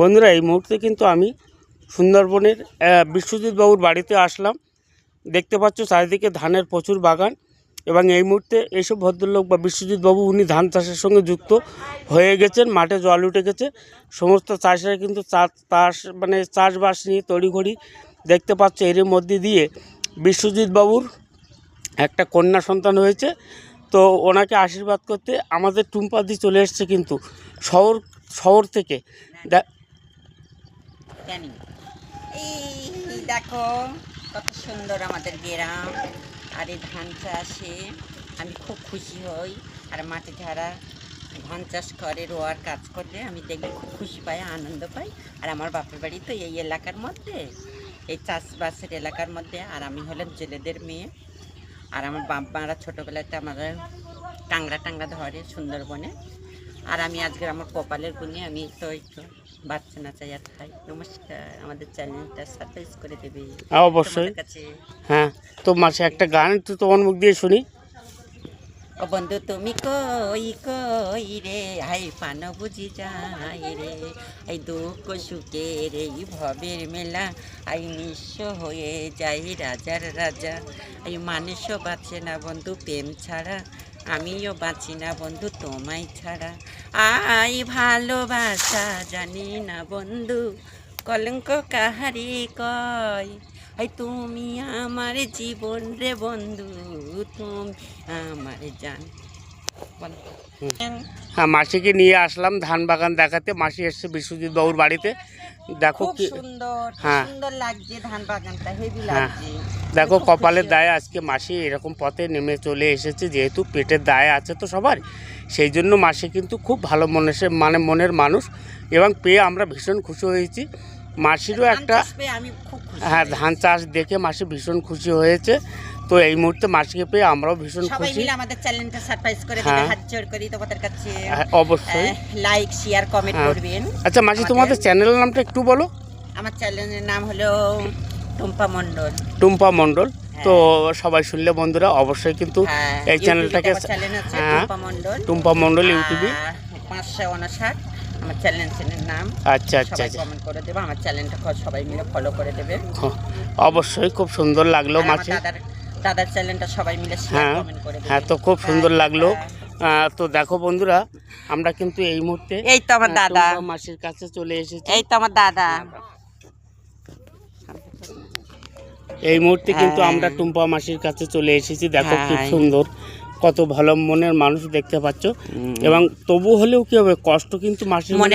বন্ধুরা, এই মুহূর্তে কিন্তু আমি সুন্দরবনের বিশ্বজিৎ বাবুর বাড়িতে আসলাম। দেখতে পাচ্ছ চারিদিকে ধানের প্রচুর বাগান এবং এই মুহূর্তে এইসব ভদ্রলোক বা বিশ্বজিৎ বাবু উনি ধান চাষের সঙ্গে যুক্ত হয়ে গেছেন, মাঠে জল উঠে গেছে। সমস্ত চাষিরা কিন্তু চাষ মানে চাষবাস নিয়ে তড়িঘড়ি দেখতে পাচ্ছ এর মধ্যে দিয়ে বিশ্বজিৎ বাবুর একটা কন্যা সন্তান হয়েছে। তো ওনাকে আশীর্বাদ করতে আমাদের টুম্পাদি চলে এসছে কিন্তু। শহর শহর থেকে। এই দেখো, কত সুন্দর আমাদের গ্রাম। আর এই ধান চাষে আমি খুব খুশি হই। আর মাটি ধারা ধান চাষ করে, রোয়ার কাজ করলে আমি দেখলে খুব খুশি পাই, আনন্দ পাই। আর আমার বাপের বাড়ি তো এই এলাকার মধ্যে। এই চাষবাসের এলাকার মধ্যে। আর আমি হলাম জেলেদের মেয়ে। আর আমার বাপ মারা ছোটোবেলাতে আমাদের টাংরা টাংরা ধরে সুন্দরবনে। আর আমি আজকে আমার কপালের গুণে আমি তো একটু বাচ্চা নাচাই আর খাই নমস্কার আমাদের চ্যানেলটা সাবস্ক্রাইব করে দেবে। হ্যাঁ, অবশ্যই। হ্যাঁ তো মাসে একটা গান একটু তোমার মুখ দিয়ে শুনি। ও বন্ধু তুমি কই কই রে? হাই পান বুঝি যাই রে। এই দুঃখ সুখের এই ভবের মেলা। আই নিঃস্ব হয়ে যাই রাজার রাজা। এই মানুষও বাঁচে না বন্ধু প্রেম ছাড়া। আমিও বাঁচি না বন্ধু, তোমায় ছাড়া। আই ভালোবাসা, জানি না বন্ধু, কলঙ্ক কাহারি কয়? আই তুমি আমার জীবন রে বন্ধু, তুমি আমার জান। হ্যাঁ মাসিকে নিয়ে আসলাম ধান বাগান দেখাতে। মাসি এসছে বিশ্বজিৎ বাবুর বাড়িতে। দেখো কি সুন্দর হ্যাঁ। সুন্দর লাগছে ধান বাগানটা হেভি হ্যাঁ। লাগছে দেখো কপালের দায়ে আজকে মাসি এরকম পথে নেমে চলে এসেছে যেহেতু পেটের দায়ে আছে তো সবার সেই জন্য মাসি কিন্তু খুব ভালো মনে মানে মনের মানুষ এবং পেয়ে আমরা ভীষণ খুশি হয়েছি মাসিরও একটা আমি খুব হ্যাঁ ধান চাষ দেখে মাসি ভীষণ খুশি হয়েছে। তো এই মুহূর্তে মাসিকে পেয়ে আমরাও ভীষণ খুশি। আমাদের চ্যানেলটা সারপ্রাইজ করে হ্যাঁ। হাত জোড় করি তোমাদের কাছে। হ্যাঁ, অবশ্যই। লাইক শেয়ার কমেন্ট হ্যাঁ। করবেন আচ্ছা মাসি তোমাদের চ্যানেলের নামটা একটু বলো। আমার চ্যানেলের নাম হলো টুম্পা মণ্ডল। টুম্পা মণ্ডল। তো সবাই শুনলে বন্ধুরা অবশ্যই কিন্তু হ্যাঁ, এই চ্যানেলটাকে হ্যাঁ, টুম্পা মণ্ডল। টুম্পা মণ্ডল ইউটিউবে পাঁচশো উনষাট আমার চ্যানেলের নাম। আচ্ছা আচ্ছা আচ্ছা। কমেন্ট করে দেবে আমার চ্যানেলটা সবাই মিলে ফলো করে দেবে। অবশ্যই খুব সুন্দর লাগল আর দাদার চ্যানেলটা সবাই মিলে হ্যাঁ হ্যাঁ তো খুব সুন্দর হ্যাঁ, লাগল। হ্যাঁ। তো দেখো বন্ধুরা আমরা কিন্তু এই মুহূর্তে এই তো আমার দাদা। মাসির কাছে চলে এসেছি। এই তো আমার দাদা। এই মুহূর্তে কিন্তু হ্যাঁ। আমরা টুম্পা মাসির কাছে চলে এসেছি। দেখো খুব হ্যাঁ। সুন্দর। কত ভালো মনের মানুষ দেখতে পাচ্ছ। এবং তবু হলেও কি হবে কষ্ট কিন্তু মাসের মনে